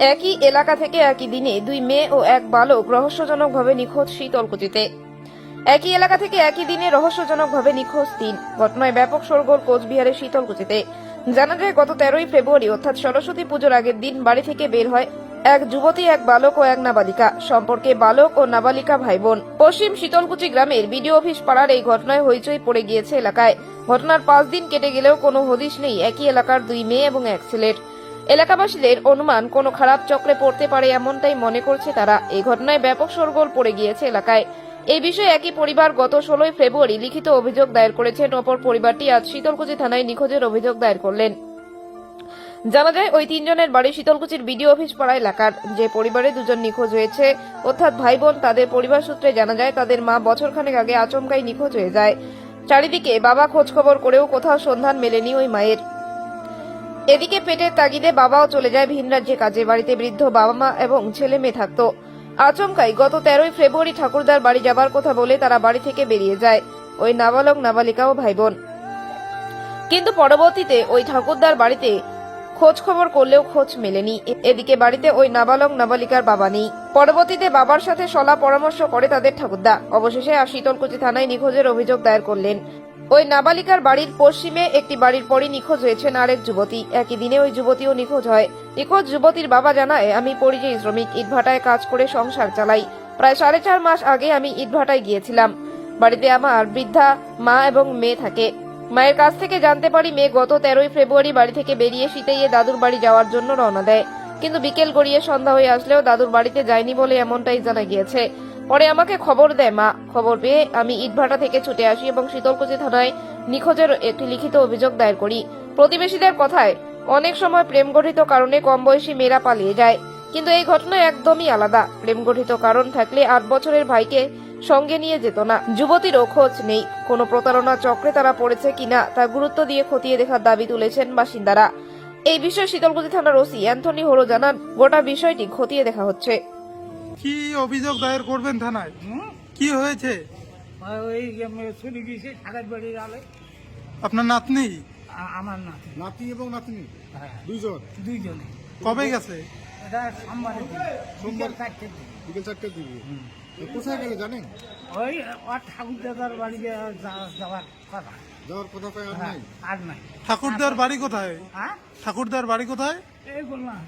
একই এলাকা থেকে একই দিনে দুই মেয়ে ও এক বালক রহস্যজনকভাবে নিখোঁজ শীতলকুচিতে। একই এলাকা থেকে একই দিনে রহস্যজনকভাবে নিখোঁজ তিন। ঘটনায় ব্যাপক সরগোল কোচবিহারের শীতলকুচিতে। জানা যায়, গত তেরোই ফেব্রুয়ারি, অর্থাৎ সরস্বতী পুজোর আগের দিন বাড়ি থেকে বের হয় এক যুবতী, এক বালক ও এক নাবালিকা। সম্পর্কে বালক ও নাবালিকা ভাই বোন পশ্চিম শীতলকুচি গ্রামের বিডিও অফিস পাড়ার এই ঘটনায় হইচই পড়ে গিয়েছে এলাকায়। ঘটনার পাঁচ দিন কেটে গেলেও কোনো হদিশ নেই। একই এলাকার দুই মেয়ে এবং এক ছেলের। এলাকাবাসীদের অনুমান, কোনো খারাপ চক্রে পড়তে পারে এমনটাই মনে করছে তারা। এই ঘটনায় ব্যাপক শোরগোল পড়ে গিয়েছে এলাকায়। এই বিষয়ে একই পরিবার গত ষোলোই ফেব্রুয়ারি লিখিত অভিযোগ দায়ের করেছেন। অপর পরিবারটি আজ শীতলকুচি থানায় নিখোঁজের অভিযোগ দায়ের করলেন। জানা যায়, ওই তিনজনের বাড়ি শীতলকুচির বিডিও অফিস পাড়া এলাকার। যে পরিবারে দুজন নিখোঁজ হয়েছে, অর্থাৎ ভাই বোন তাদের পরিবার সূত্রে জানা যায়, তাদের মা বছরখানেক আগে আচমকাই নিখোঁজ হয়ে যায়। চারিদিকে বাবা খোঁজ খবর করেও কোথাও সন্ধান মেলেনি ওই মায়ের। এদিকে পেটের তাগিদে বাবাও চলে যায় ভিন রাজ্যে। কাজে বাড়িতে বৃদ্ধ বাবা মা এবং ছেলে মেয়ে থাকতো। আচমকাই গত তেরোই ফেব্রুয়ারি ঠাকুরদার বাড়ি যাবার কথা বলে তারা বাড়ি থেকে বেরিয়ে যায়। ওই নাবালক, নাবালিকা ও ভাই বোন। কিন্তু পরবর্তীতে ওই ঠাকুরদার বাড়িতে খোঁজ খবর করলেও খোঁজ মেলেনি। এদিকে বাড়িতে ওই নাবালক, নাবালিকার বাবা নেই। পরবর্তীতে বাবার সাথে সলা পরামর্শ করে তাদের ঠাকুরদা। অবশেষে আর শীতলকুচি থানায় নিখোঁজের অভিযোগ দায়ের করলেন। ওই নাবালিকার বাড়ির পশ্চিমে একটি বাড়ির পরই নিখোঁজ হয়েছেন আরেক যুবতী। একই দিনে ওই যুবতীও নিখোঁজ হয়। নিখোঁজ যুবতীর বাবা জানায়, আমি পরিযায়ী শ্রমিক, ইটভাটায় কাজ করে সংসার চালাই। প্রায় সাড়ে চার মাস আগে আমি ইটভাটায় গিয়েছিলাম। বাড়িতে আমার বৃদ্ধা, মা এবং মেয়ে থাকে। মায়ের কাছ থেকে জানতে পারি, মেয়ে গত তেরোই ফেব্রুয়ারি বাড়ি থেকে বেরিয়ে শীতেইয়ে দাদুর বাড়ি যাওয়ার জন্য রওনা দেয়। কিন্তু বিকেল গড়িয়ে সন্ধ্যা হয়ে আসলেও দাদুর বাড়িতে যায়নি বলে এমনটাই জানা গিয়েছে। পরে আমাকে খবর দেয়, মা। খবর পেয়ে আমি ইটভাটা থেকে ছুটে আসি এবং শীতলকুচি থানায় নিখোঁজের একটি লিখিত অভিযোগ দায়ের করি। প্রতিবেশীদের কথায় অনেক সময় প্রেম গঠিত কারণে কম বয়সী মেয়েরা পালিয়ে যায়, কিন্তু এই ঘটনা একদমই আলাদা। প্রেম গঠিত কারণ থাকলে আট বছরের ভাইকে সঙ্গে নিয়ে যেত না। যুবতীরও খোঁজ নেই, কোনো প্রতারণা চক্রে তারা পড়েছে কিনা তা গুরুত্ব দিয়ে খতিয়ে দেখার দাবি তুলেছেন বাসিন্দারা। এই বিষয়ে শীতলকুচি থানার ওসি অ্যান্থনি হোরো জানান, গোটা বিষয়টি খতিয়ে দেখা হচ্ছে। কি অভিযোগ দায়ের করবেন থানায়? কি হয়েছে? ওই চলে গিয়েছে সাগর বাড়ির আলে। আপনার নাতনি? আমার নাতি। এবং নাতনি? হ্যাঁ। দুইজন? দুইজনে। কবে গেছে? এটা সোমবারের দিন সোমবার? চারটে দিন বিকেল চারটের দিকে কোথায় গেলে জানেন? ওই ঠাকুর দাদার বাড়ি যাওয়ার কথা। যাওয়ার কথা আর হ্যাঁ, নাই। আর নাই। ঠাকুরদার বাড়ি কোথায়? হ্যাঁ? ঠাকুরদার বাড়ি কোথায়? এই বললাম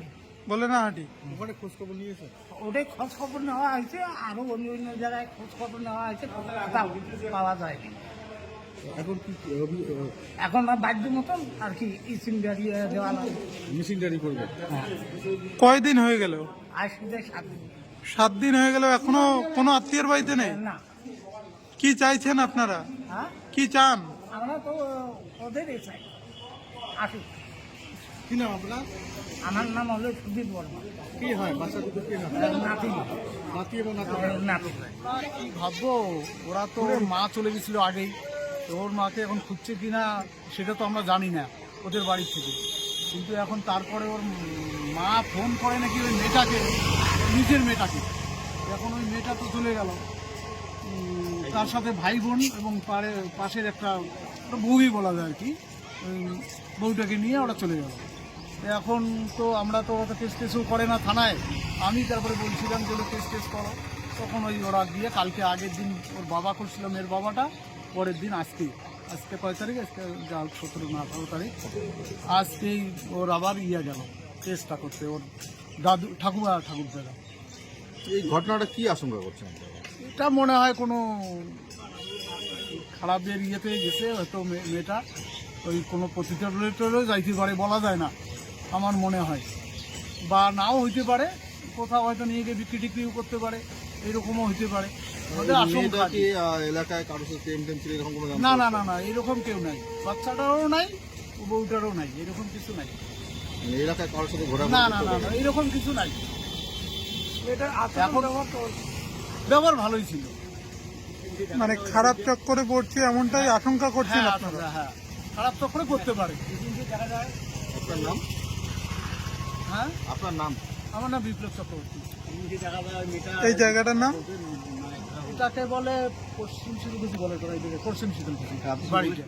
বলে না হাঁটি। ওখানে খোঁজ খবর নিয়েছে? ওটাই খোঁজ খবর নেওয়া হয়েছে আরও অন্য অন্য জায়গায় খোঁজ খবর নেওয়া হয়েছে কোথাও পাওয়া যায় এখন কি এখন আর বাধ্য মতন আর কি গাড়ি দেওয়া লাগে। মেশিনদারি করবে। কয়দিন হয়ে গেল? আসলে সাত দিন। সাত দিন হয়ে গেল এখনও কোনো আত্মীয়র বাড়িতে নেই? না। কি চাইছেন আপনারা? হ্যাঁ? কি চান? আমরা তো ওদেরই চাই। আসুক। কি নাম আপনার? আমার নাম হলো সুদীপ বর্মা। কি হয়? বাচ্চা দুটো কি নাম নাতি নাতি এবং নাতি নাতি কি ভাববো ওরা তো ওর মা চলে গেছিল আগেই। তো ওর মাকে এখন খুঁজছে কিনা সেটা তো আমরা জানি না ওদের বাড়ির থেকে। কিন্তু এখন তারপরে ওর মা ফোন করে নাকি ওই মেয়েটাকে নিজের মেয়েটাকে। এখন ওই মেয়েটা তো চলে গেল। তার সাথে ভাই বোন এবং পারে পাশের একটা বউই বলা যায় আর কি ওই বউটাকে নিয়ে ওরা চলে গেল। এখন তো আমরা তো অত টেস্ট টেস্টও করে না থানায়। আমি তারপরে বলছিলাম যে টেস্ট টেস্ট করো। তখন ওই ওরা গিয়ে কালকে আগের দিন ওর বাবা করছিল মেয়ের বাবাটা। পরের দিন আজকে আজকে কয় তারিখ? আজকে যা সতেরো না আঠারো তারিখ। আজকেই ওর আবার ইয়ে গেল টেস্টটা করতে। ওর দাদু ঠাকুমা ঠাকুর দাদা। এই ঘটনাটা কি আশঙ্কা করছেন এটা মনে হয় কোনো খারাপের ইয়েতে গেছে হয়তো মেয়েটা। ওই কোনো প্রতিটারেও যাইতে পারে বলা যায় না। আমার মনে হয়। বা নাও হইতে পারে কোথাও হয়তো নিয়ে গিয়ে বিক্রি টিক্রিও করতে পারে এরকমও হইতে পারে। আহ, এলাকায় না না না না এরকম কেউ নাই। বাচ্চাটারও নাই বউটারও নাই এরকম কিছু নাই। মানে এলাকায় কারোর সাথে ঘোরা না না না না এরকম কিছু নাই। এখন ব্যবহার ভালোই ছিল। মানে খারাপ চক্করে পড়ছে এমনটাই আশঙ্কা করছেন হ্যাঁ আপনারা? হ্যাঁ। খারাপ তো করে করতে পারে আপনার নাম? হ্যাঁ? আপনার নাম? আমার নাম বিপ্লব চক্রবর্তী। এই জায়গাটার নাম? এটাকে বলে পশ্চিম শীতলকুচি বলে পশ্চিম শীতলকুচি বাড়িটা।